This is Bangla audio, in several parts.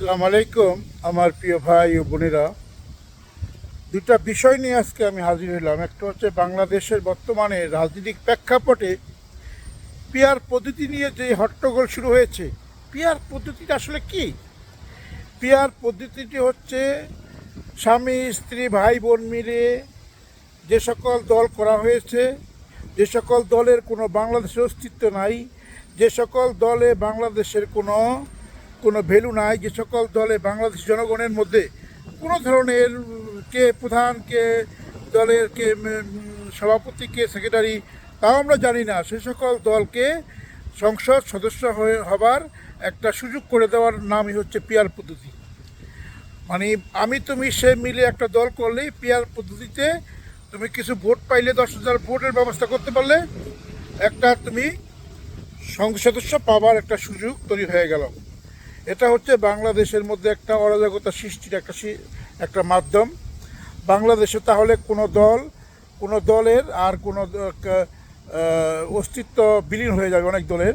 আসসালামু আলাইকুম, আমার প্রিয় ভাই ও বোনেরা। দুটা বিষয় নিয়ে আজকে আমি হাজির হলাম একটা হচ্ছে বাংলাদেশের বর্তমানে রাজনৈতিক প্রেক্ষাপটে পিয়ার পদ্ধতি নিয়ে যে হট্টগোল শুরু হয়েছে, পিয়ার পদ্ধতিটা আসলে কি? পিয়ার পদ্ধতিটি হচ্ছে স্বামী, স্ত্রী ভাই বোন মিলে যে সকল দল করা হয়েছে, যে সকল দলের কোনো বাংলাদেশের অস্তিত্ব নাই, যে সকল দলে বাংলাদেশের কোনো কোনো ভ্যালু নাই যে সকল দলে বাংলাদেশ জনগণের মধ্যে কোনো ধরনের কে প্রধান, কে দলের, কে সভাপতি, কে সেক্রেটারি, তাও আমরা জানি না। সে সকল দলকে সংসদ সদস্য হয়ে হবার একটা সুযোগ করে দেওয়ার নামই হচ্ছে পিয়ার পদ্ধতি। মানে আমি তুমি সে মিলে একটা দল করলেই পিয়ার পদ্ধতিতে তুমি কিছু ভোট পাইলে, দশ হাজার ভোটের ব্যবস্থা করতে পারলে, একটা তুমি সংসদ সদস্য পাবার একটা সুযোগ তৈরি হয়ে গেল। এটা হচ্ছে বাংলাদেশের মধ্যে একটা অরাজকতা সৃষ্টির একটা একটা মাধ্যম। বাংলাদেশে তাহলে কোনো দল, কোনো দলের আর কোনো অস্তিত্ব বিলীন হয়ে যাবে অনেক দলের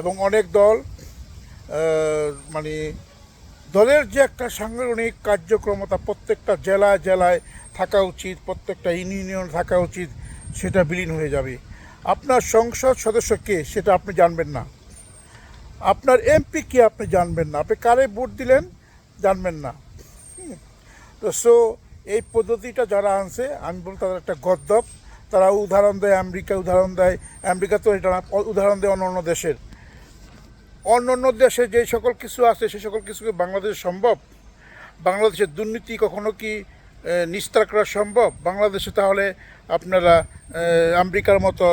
এবং অনেক দল মানে দলের যে একটা সাংগঠনিক কার্যক্রমতা প্রত্যেকটা জেলায় জেলায় থাকা উচিত, প্রত্যেকটা ইউনিয়ন থাকা উচিত, সেটা বিলীন হয়ে যাবে। আপনার সংসদ সদস্য কে, সেটা আপনি জানবেন না। আপনার এমপি কে আপনি জানবেন না। আপনি কারে ভোট দিলেন জানবেন না। তো সো এই পদ্ধতিটা যারা আনছে, আমি বলব তাদের একটা গদ্দপ। তারা উদাহরণ দেয় আমেরিকা, উদাহরণ দেয়, আমেরিকা তো এটা উদাহরণ দেয় অন্য অন্য দেশের। অন্য অন্য দেশে যে সকল কিছু আছে, সে সকল কিছু বাংলাদেশে সম্ভব। বাংলাদেশের দুর্নীতি কখনো কি নিস্তার করা সম্ভব? বাংলাদেশে তাহলে আপনারা আমেরিকার মতো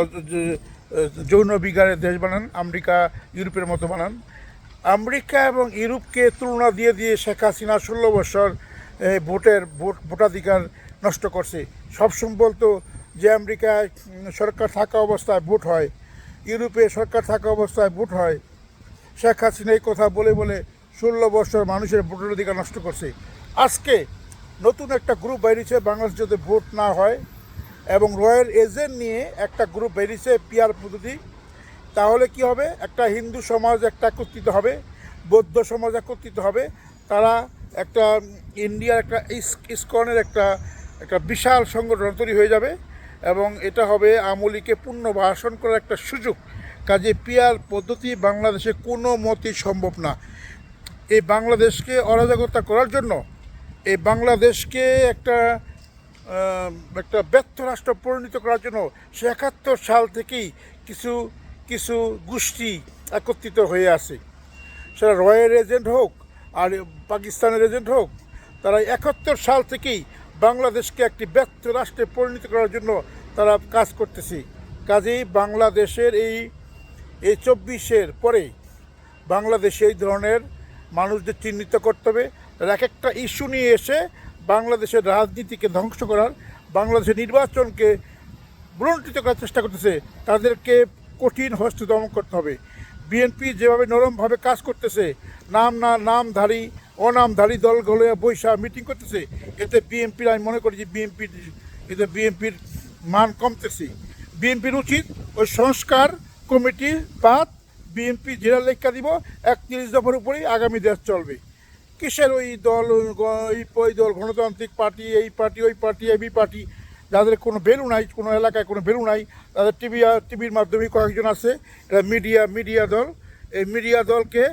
যৌন বিজ্ঞানের দেশ বানান, আমেরিকা, ইউরোপের মতো বানান। আমেরিকা এবং ইউরোপকে তুলনা দিয়ে দিয়ে শেখ হাসিনা ষোলো বছর ভোটের ভোট, ভোটাধিকার নষ্ট করছে। সবসময় বলতো যে আমেরিকায় সরকার থাকা অবস্থায় ভোট হয়, ইউরোপে সরকার থাকা অবস্থায় ভোট হয়, শেখ হাসিনা এই কথা বলে বলে ষোলো বছর মানুষের ভোটের অধিকার নষ্ট করছে। আজকে নতুন একটা গ্রুপ বেরিয়েছে বাংলাদেশ যদি ভোট না হয় এবং রয়্যাল এজেন্ট নিয়ে একটা গ্রুপ বেরিয়েছে পিয়ার পদ্ধতি। তাহলে কি হবে? একটা হিন্দু সমাজ একটা একত্রিত হবে, বৌদ্ধ সমাজ একত্রিত হবে। তারা একটা ইন্ডিয়ার একটা ইস- ইস্কনের একটা একটা বিশাল সংগঠন তৈরি হয়ে যাবে এবং এটা হবে আমলিকে পুনর্বাসন করার একটা সুযোগ। কাজে পিয়ার পদ্ধতি বাংলাদেশে কোনো মতেই সম্ভব না। এই বাংলাদেশকে অরাজকতা করার জন্য, এই বাংলাদেশকে একটা একটা ব্যর্থ রাষ্ট্র পরিণত করার জন্য সে একাত্তর সাল থেকেই কিছু কিছু গোষ্ঠী একত্রিত হয়ে আছে। সেটা রয়্যাল এজেন্ট হোক আর পাকিস্তানের এজেন্ট হোক, তারা একাত্তর সাল থেকেই বাংলাদেশকে একটি ব্যর্থ রাষ্ট্রে পরিণত করার জন্য তারা কাজ করতেছে। কাজেই বাংলাদেশের এই এই চব্বিশের পরে বাংলাদেশে এই ধরনের মানুষদের চিহ্নিত করতে হবে। এক একটা ইস্যু নিয়ে এসে বাংলাদেশের রাজনীতিকে ধ্বংস করার, বাংলাদেশের নির্বাচনকে বুলন্টিত করার চেষ্টা করতেছে, তাদেরকে কঠিন হস্তে দমন করতে হবে। বিএনপি যেভাবে নরমভাবে কাজ করতেছে, নাম না নামধারী, অনামধারী দলগুলো বৈশা মিটিং করতেছে, এতে বিএনপির আমি মনে করি যে বিএনপির এতে বিএনপির মান কমতেছে। বিএনপির উচিত ওই সংস্কার কমিটির বাদ বিএনপি জেলা লেখা দিব, একত্রিশ দফার উপরেই আগামী দেশ চলবে। কিসের ওই দল ওই দল, গণতান্ত্রিক পার্টি, এই পার্টি, ওই পার্টি, এবি পার্টি, যাদের কোনো ভ্যালু নাই, কোনো এলাকায় কোনো ভ্যালু নাই, তাদের টিভি, টিভির মাধ্যমে কয়েকজন আছে, এরা মিডিয়া মিডিয়া দল। এই মিডিয়া দলকে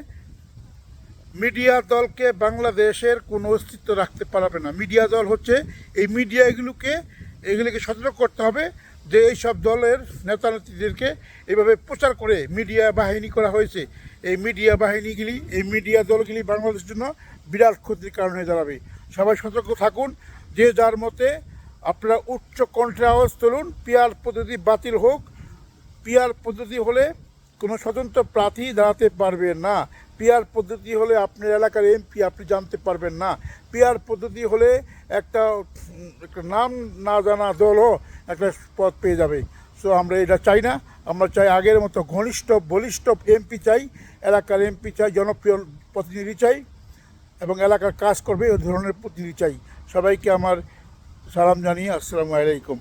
মিডিয়া দলকে বাংলাদেশের কোনো অস্তিত্ব রাখতে পারবে না। মিডিয়া দল হচ্ছে এই মিডিয়া এগুলোকে সতর্ক করতে হবে যে এই সব দলের নেতা নেত্রীদেরকে এইভাবে প্রচার করে মিডিয়া বাহিনী করা হয়েছে। এই মিডিয়া বাহিনীগুলি, এই মিডিয়া দলগুলি বাংলাদেশের জন্য বিরাট ক্ষতির কারণ হয়ে দাঁড়াবে। সবাই সতর্ক থাকুন, যে যার মতে আপনারা উচ্চ কণ্ঠে আওয়াজ তুলুন, পিয়ার পদ্ধতি বাতিল হোক। পিয়ার পদ্ধতি হলে কোনো স্বতন্ত্র প্রার্থী দাঁড়াতে পারবে না। পিয়ার পদ্ধতি হলে আপনার এলাকার এমপি আপনি জানতে পারবেন না। পিয়ার পদ্ধতি হলে একটা নাম না জানা দলও একটা পদ পেয়ে যাবে। সো আমরা এটা চাই না। আমরা চাই আগের মতো ঘনিষ্ঠ, বলিষ্ঠ এমপি চাই, এলাকার এমপি চাই, জনপ্রিয় প্রতিনিধি চাই, এবং এলাকার কাজ করবে ওই ধরনের প্রতিনিধি চাই। সবাইকে আমার সালাম জানিয়ে আসসালামু আলাইকুম।